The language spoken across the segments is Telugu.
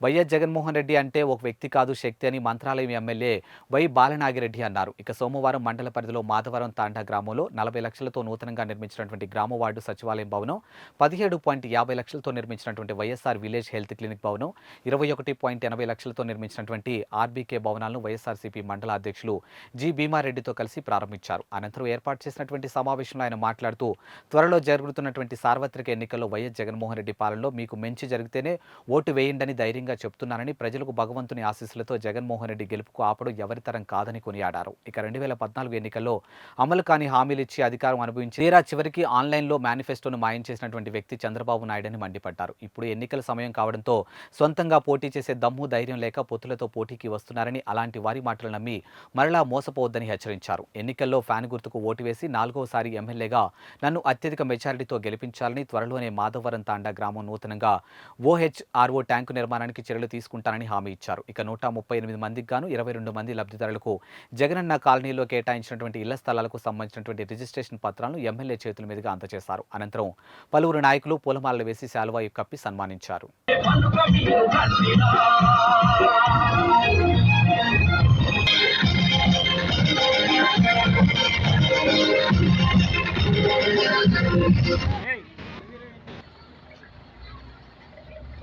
వైఎస్ జగన్మోహన్ రెడ్డి అంటే ఒక వ్యక్తి కాదు శక్తి అని మంత్రాలయం ఎమ్మెల్యే వై బాలనాగిరెడ్డి అన్నారు. ఇక సోమవారం మండల పరిధిలో మాధవరం తాండా గ్రామంలో నలభై లక్షలతో నూతనంగా నిర్మించినటువంటి గ్రామ వార్డు సచివాలయం భవనం పదిహేడు పాయింట్ యాభై లక్షలతో నిర్మించినటువంటి వైఎస్ఆర్ విలేజ్ హెల్త్ క్లినిక్ భవనం ఇరవై ఒకటి పాయింట్ ఎనభై లక్షలతో నిర్మించినటువంటి ఆర్బీకే భవనాలను వైఎస్ఆర్సీపీ మండల అధ్యక్షులు జి భీమారెడ్డితో కలిసి ప్రారంభించారు. అనంతరం ఏర్పాటు చేసినటువంటి సమావేశంలో ఆయన మాట్లాడుతూ త్వరలో జరుగుతున్నటువంటి సార్వత్రిక ఎన్నికల్లో వైఎస్ జగన్మోహన్ రెడ్డి పాలనలో మీకు మంచి జరిగితేనే ఓటు వేయండని ధైర్యంగా చెప్తున్నానని ప్రజలకు భగవంతుని ఆశీస్సులతో జగన్మోహన్ రెడ్డి గెలుపుకు ఆపడం ఎవరితరం కాదని కొనియాడారు. ఇక రెండు వేల పద్నాలుగు ఎన్నికల్లో అమలు కాని హామీలు ఇచ్చి అధికారం అనుభవించి తీరా చివరికి ఆన్లైన్లో మేనిఫెస్టోను మాయం చేసినటువంటి వ్యక్తి చంద్రబాబు నాయుడని మండిపడ్డారు. ఇప్పుడు ఎన్నికల సమయం కావడంతో సొంతంగా పోటీ చేసే దమ్ము ధైర్యం లేక పొత్తులతో పోటీకి వస్తున్నారని అలాంటి వారి మాటలు నమ్మి మరలా మోసపోవద్దని హెచ్చరించారు. ఎన్నికల్లో ఫ్యాన్ గుర్తుకు ఓటు వేసి నాలుగోసారి ఎమ్మెల్యేగా నన్ను అత్యధిక మెజారిటీతో గెలిపించాలని త్వరలోనే మాధవరం తాండా గ్రామం నూతనంగా ఓహెచ్ఆర్ఓ ట్యాంకు నిర్మాణానికి చర్యలు తీసుకుంటానని హామీ ఇచ్చారు. ఇక నూట ముప్పై ఎనిమిది మందికి గాను ఇరవై రెండు మంది లబ్ధిదారులకు జగనన్న కాలనీలో కేటాయించినటువంటి ఇళ్ళ స్థలాలకు సంబంధించినటువంటి రిజిస్ట్రేషన్ పత్రాలను ఎమ్మెల్యే చేతుల మీదుగా అందజేశారు. అనంతరం పలువురు నాయకులు పూలమాలలు వేసి శాలువాయు కప్పి సన్మానించారు.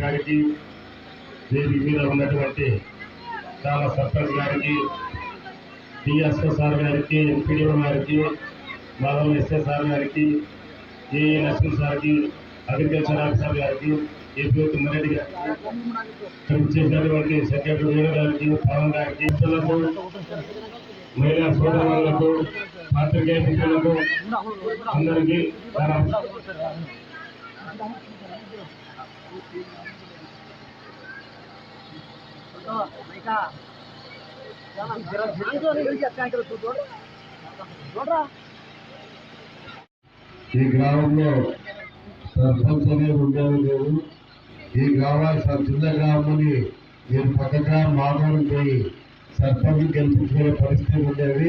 గారికి వేదిక మీద ఉన్నటువంటి గ్రామ సర్పంచ్ గారికి డిఎస్ఓ సార్ గారికి ఎంపీడీఓ గారికి మాధవ ఎస్ఏ సార్ గారికి ఏఏ నరసింహ సార్కి అగ్రికల్చర్ ఆఫీసర్ గారికి ఏపీ తిమ్మారెడ్డి గారికి చేసినటువంటి సెక్రటరీ గారికి పవన్ గారికి ఇతరులకు మహిళా సోదరులకు పాత్రికేయ మిత్రులకు అందరికీ ఈ గ్రామంలో సర్పంచ్ అనేది ఉండేది లేదు. ఈ గ్రామాలు స- చిన్న గ్రామాన్ని నేను పక్క గ్రామం మాధవరం పోయి సర్పంచ్ గెలిపించుకునే పరిస్థితి ఉండేది.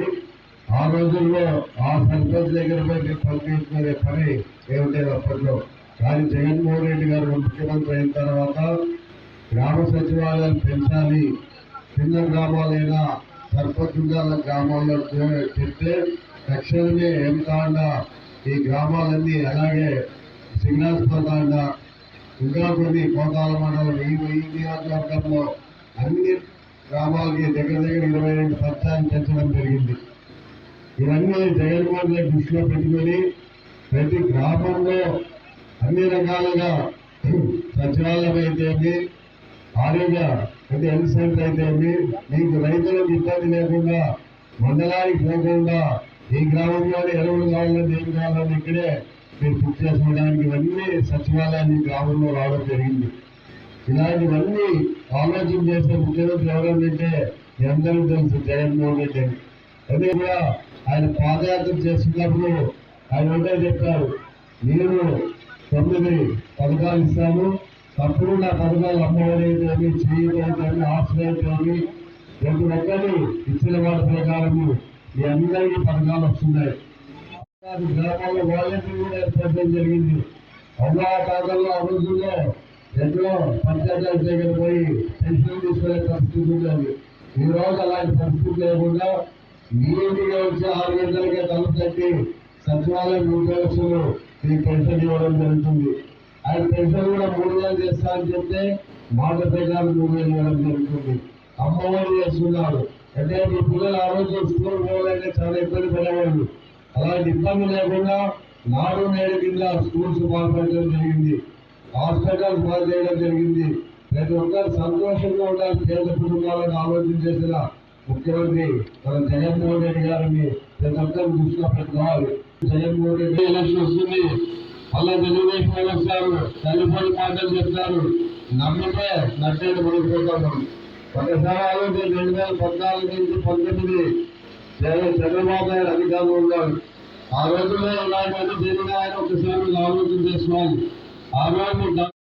ఆ రోజుల్లో ఆ సర్పంచ్ దగ్గర పోయి పనిచేసుకునే పని ఏముండేది అప్పట్లో? కానీ జగన్మోహన్ రెడ్డి గారు ముఖ్యమంత్రి అయిన తర్వాత గ్రామ సచివాలయాలు పెంచాలి చిన్న గ్రామాలైనా సర్పంచ్ ఉండాలి గ్రామాల్లో చెప్తే తక్షణమే ఏం కాకుండా ఈ గ్రామాలన్నీ అలాగే సిగ్నల్స్ కాకుండా ఇంకా కొన్ని కోతాల మండలం ఈ ఈ నియోజకవర్గంలో అన్ని గ్రామాలకి దగ్గర దగ్గర ఇరవై రెండు పర్చాలు పెంచడం జరిగింది. ఇవన్నీ జగన్మోహన్ రెడ్డి దృష్టిలో పెట్టుకొని ప్రతి గ్రామంలో అన్ని రకాలుగా సచివాలయం అయితేమి ఆరోగ్య ప్రతి హెల్త్ సెంటర్ అయితేమి మీకు రైతులకు ఇబ్బంది లేకుండా మండలానికి పోకుండా ఈ గ్రామంలోనే ఎరువులు కావాలని ఏం కావాలని ఇక్కడే మీరు పూర్తి చేసుకోవడానికి ఇవన్నీ సచివాలయాన్ని గ్రామంలో రావడం జరిగింది ఇలాంటివన్నీ ఆలోచన చేసే ముఖ్యమంత్రి ఎవరంటే మీ అందరికీ తెలుసు జగన్మోహన్ రెడ్డి అని. అదే కూడా ఆయన పాదయాత్ర చేస్తున్నప్పుడు ఆయన ఒకటే చెప్పారు నేను తొమ్మిది పథకాలు ఇస్తాను తప్పుడు నా పథకాలు అమ్మవలేదు అయితేమి చేయి అయితేమి ఆశ్రయం అయితేమి ప్రతి ఒక్కరు ఇచ్చిన వాటి ప్రకారము మీ అందరికీ పథకాలు వస్తున్నాయి గ్రామాల్లో వాలంటీర్ కూడా ఏర్పడడం జరిగింది. అవ్వా తాతల్లో ఆ రోజుల్లో ఎన్నో పంచాయతీల దగ్గర పోయి పెన్షన్ తీసుకునే పరిస్థితి ఉండేది. ఈ రోజు అలాంటి పరిస్థితి లేకుండా మీ ఇంటికి వచ్చి ఆరు గంటలకే తలుపు తట్టి సచివాలయం ఉద్యోగస్తులు ఈ పెన్షన్ ఇవ్వడం జరుగుతుంది. ఆయన పెన్షన్ కూడా మూడు వేలు చేస్తా అని చెప్తే మాట ప్రకారం మూడు వేలు ఇవ్వడం జరుగుతుంది. అమ్మఒడి చేస్తున్నారు అంటే మీ పిల్లలు ఆ రోజు స్కూల్ పోవాలంటే చాలా ఇబ్బంది పడేవాళ్ళు. అలాంటి ఇబ్బంది లేకుండా నాడు నేడు కింద స్కూల్స్ బాగుపడడం జరిగింది. హాస్పిటల్స్ బాగు చేయడం జరిగింది. ప్రతి ఒక్కరు సంతోషంగా ఉండాలి. పేద కుటుంబాలను ఆలోచన చేసిన ముఖ్యమంత్రి మన జగన్మోహన్ రెడ్డి గారిని ప్రతి ఒక్కరు దృష్టిలో పెట్టుకోవాలి. జగన్మోహన్ రెడ్డి ఎలక్షన్ వస్తుంది. మళ్ళా తెలుగుదేశం వాళ్ళు వస్తారు. తల్లిపల్లి మాటలు చెప్తారు నమ్మితే నట్టేది పడిపోతాము ఒకసారి ఆలోచన రెండు వేల పద్నాలుగు నుంచి పంతొమ్మిది చంద్రబాబు నాయుడు అధికారంలో ఉన్నారు ఆ రోజుల్లో ఇలాంటివన్నీ జరిగిన ఆయన ఒకసారి ఆలోచన చేసుకోవాలి ఆ రోజు